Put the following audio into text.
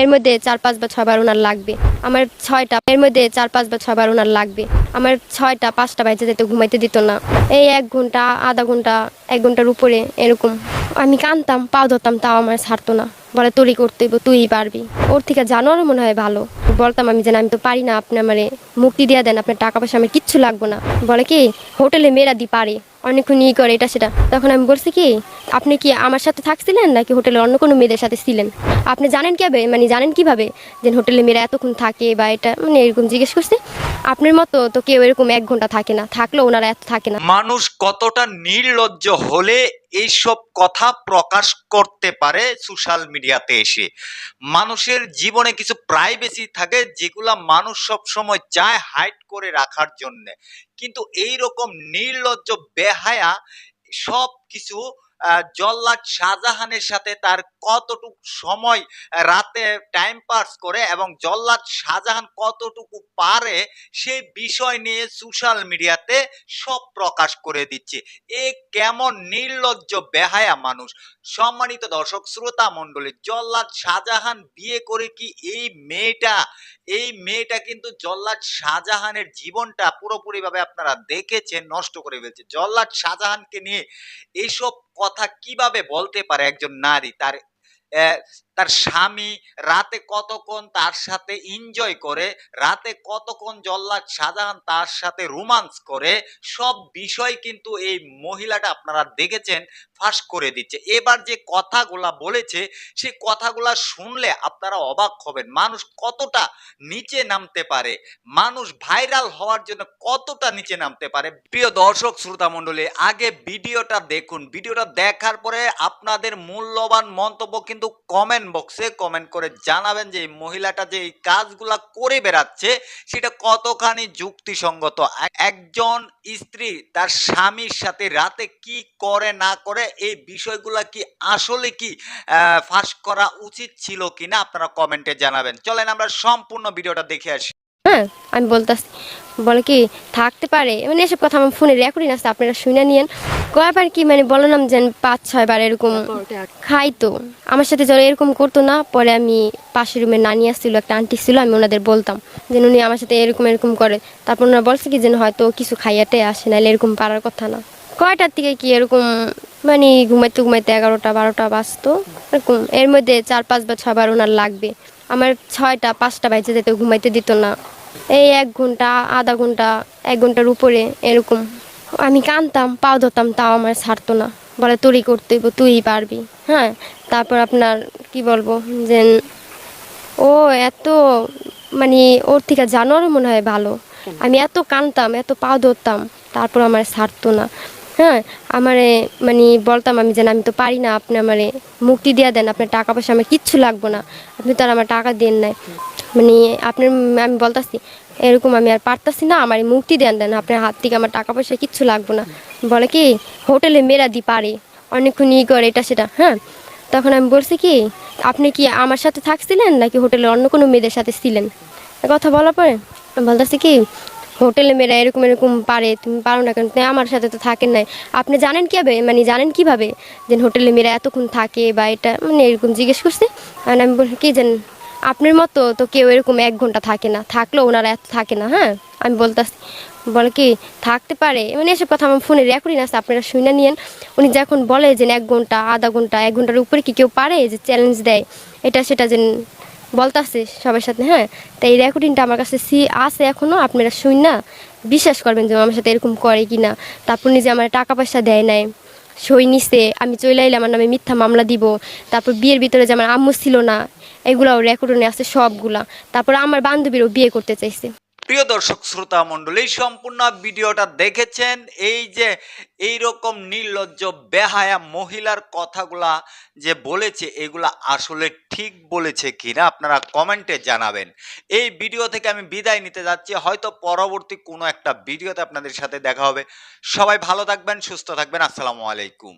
এর মধ্যে চার, পাঁচ বা ছয়বার ওনার লাগবে। আমার ছয়টা, এর মধ্যে চার, পাঁচ বা ছয়বার ওনার লাগবে। আমার ছয়টা, পাঁচটা বাজে যেতে ঘুমাইতে দিত না। এই এক ঘণ্টা, আধা ঘণ্টা, এক ঘণ্টার উপরে এরকম। আমি কানতাম পাও ধরতাম, তাও আমার ছাড়তো না। বলে, তোরই করতে তুই পারবি। ওর থেকে জানোয়ারও মনে হয় ভালো। বলতাম আমি যেন আমি তো পারি না, আপনি আমারে মুক্তি দিয়ে দেন, আপনার টাকা পয়সা আমার কিচ্ছু লাগবে না। বলে কি, হোটেলে মেয়েরা দি পারে। অনেকক্ষণ ই করে, এটা সেটা। তখন আমি বলছি কি, আপনি কি আমার সাথে থাকছিলেন নাকি হোটেলে অন্য কোনো মেয়েদের সাথে ছিলেন? আপনি জানেন কীভাবে? মানে জানেন কীভাবে যে হোটেলে মেয়েরা এতক্ষণ থাকে বা এটা মানে এরকম জিজ্ঞেস করছে? আপনার মতো তো কেউ এরকম এক ঘণ্টা থাকে না, থাকলেও ওনারা এত থাকে না। মানুষ কতটা নির্লজ্জ হলে এইসব কথা প্রকাশ করতে পারে সোশ্যাল মিডিয়াতে এসে। মানুষের জীবনে কিছু প্রাইভেসি থাকে যেগুলা মানুষ সব সময় চায় হাইড করে রাখার জন্য। কিন্তু এই রকম নির্লজ্জ, বেহায়া সব কিছু জল্লাদ শাহজাহানের সাথে তার কতটুকু সময় রাতে টাইম পাস করে এবং জল্লাদ শাহজাহান কতটুকু পারে সেই বিষয় নিয়ে সোশ্যাল মিডিয়াতে সব প্রকাশ করে দিচ্ছে। এ কেমন নির্লজ্জ, বেহায়া মানুষ। সম্মানিত দর্শক, শ্রোতা মণ্ডলী, জল্লাদ শাহজাহান বিয়ে করে কি এই মেয়েটা? এই মেয়েটা কিন্তু জল্লাদ শাহজাহানের জীবনটা পুরোপুরিভাবে আপনারা দেখেছেন, নষ্ট করে ফেলছে। জল্লাদ শাহজাহানকে নিয়ে এইসব কথা কীভাবে বলতে পারে একজন নারী? তার তার স্বামী রাতে কতক্ষণ তার সাথে এনজয় করে, রাতে কতক্ষণ জল্লাদ শাহজাহান তার সাথে রোমান্স করে, সব বিষয় কিন্তু এই মহিলাটা আপনারা দেখেছেন, ফাঁস করে দিচ্ছে। এবার যে কথাগুলা বলেছে সেই কথাগুলা শুনলে আপনারা অবাক হবেন। মানুষ কতটা নিচে নামতে পারে? মানুষ ভাইরাল হওয়ার জন্য কতটা নিচে নামতে পারে? প্রিয় দর্শক, শ্রোতা মণ্ডলী, আগে ভিডিওটা দেখুন। ভিডিওটা দেখার পরে আপনাদের মূল্যবান মন্তব্য কিন্তু কমেন্ট বক্সে কমেন্ট করে জানাবেন যে মহিলাটা যে এই কাজগুলা করে বেড়াচ্ছে, সেটা কতখানি যুক্তিসঙ্গত? একজন স্ত্রী তার স্বামীর সাথে রাতে কি করে, না করে, এই বিষয়গুলা কি আসলে কি ফাঁস করা উচিত ছিল কিনা আপনারা কমেন্টে জানাবেন। চলেন আমরা সম্পূর্ণ ভিডিওটা দেখে আসি। হ্যাঁ আমি বলে কি থাকতে পারে। মানে এসব কথা আমার ফোনে রেকর্ডিং আছে আপনারা শুনে নিয়েন। কয়বার কি মানে বললাম যে পাঁচ ছয়বার এরকম খাইতো। আমার সাথে যারা এরকম করতো না পরে আমি পাশের রুমে নানি আসছিল একটা আন্টি ছিল আমি ওনাদের বলতাম যে উনি আমার সাথে এরকম এরকম করে। তারপর ওনারা বলছে কি যে হয়তো কিছু খাইয়াতে আসে নাহলে এরকম পারার কথা না। কয়টার থেকে কি এরকম মানে ঘুমাইতে ঘুমাইতে এগারোটা বারোটা বাজতো এরকম। এর মধ্যে চার পাঁচ বা ছয়বার ওনার লাগবে। আমার ছয়টা পাঁচটা বাজে যেতে ঘুমাইতে দিত না। এই এক ঘণ্টা, আধা ঘণ্টা, এক ঘণ্টার উপরে এরকম। আমি কানতাম, পাও ধরতাম, তাও আমার ছাড়তো না। বলে, তোরই করতে তুই পারবি। হ্যাঁ তারপর আপনার, কি বলব যে ও এত মানে ওর থেকে জানোয়ারও মনে হয় ভালো। আমি এত কানতাম, এত পাও ধরতাম, তারপর আমার ছাড়তো না। হ্যাঁ আমারে মানে বলতাম আমি যেন, আমি তো পারি না, আপনি আমারে মুক্তি দিয়ে দেন, আপনার টাকা পয়সা আমার কিচ্ছু লাগবো না, আপনি তো আর আমার টাকা দেন নাই। মানে আপনার, আমি বলতাছি, এরকম আমি আর পারতাছি না, আমার মুক্তি দেন দেন, আপনার হাত থেকে আমার টাকা পয়সা কিচ্ছু লাগবো না। বলে কি, হোটেলে মেয়েরা দি পারে, অনেকক্ষণ ই করে, এটা সেটা হ্যাঁ? তখন আমি বলছি কি, আপনি কি আমার সাথে থাকছিলেন, নাকি হোটেলে অন্য কোনো মেয়েদের সাথে ছিলেন? কথা বলার পরে বলতেছি কি হোটেলে মেয়েরা এরকম এরকম পারে, তুমি পারো না কেন? আমার সাথে তো থাকেন নাই। আপনি জানেন কীভাবে? মানে জানেন কীভাবে যে হোটেলে মেয়েরা এতক্ষণ থাকে বা এটা? মানে এরকম জিজ্ঞেস করছে। আর আমি বলি কি জানেন, আপনার মতো তো কেউ এরকম এক ঘণ্টা থাকে না। থাকলেও ওনারা এত থাকে না হ্যাঁ? আমি বলতেছি, বলে কি, থাকতে পারে? মানে এসব কথা আমার ফোনে রেকর্ডিং আছে, আপনারা শুনে নিয়েন। উনি যখন বলে যে এক ঘণ্টা, আধা ঘণ্টা, এক ঘণ্টার উপরে কি কেউ পারে যে চ্যালেঞ্জ দেয়? এটা, সেটা যে বলতাছে সবার সাথে হ্যাঁ? তাই রেকর্ডিংটা আমার কাছে সি আছে এখনও আপনারা শুন না। বিশ্বাস করবেন যে আমার সাথে এরকম করে কি না তারপর নিজে আমার টাকা পয়সা দেয় নাই, সই নিছে, আমি চলে এলে আমার নামে মিথ্যা মামলা দিব। তারপর বিয়ের ভিতরে যে আমার আম্মু ছিল না, এগুলাও রেকর্ডনে আছে সবগুলা। তারপর আমার বান্ধবীরও বিয়ে করতে চাইছে। প্রিয় দর্শক, শ্রোতা মণ্ডলী, সম্পূর্ণ ভিডিওটা দেখেছেন। এই যে এই রকম নির্লজ্জ, বেহায়া মহিলার কথাগুলা যে বলেছে, এগুলা আসলে ঠিক বলেছে কিনা আপনারা কমেন্টে জানাবেন। এই ভিডিও থেকে আমি বিদায় নিতে যাচ্ছি। হয়তো পরবর্তী কোনো একটা ভিডিওতে আপনাদের সাথে দেখা হবে। সবাই ভালো থাকবেন, সুস্থ থাকবেন। আসসালামু আলাইকুম।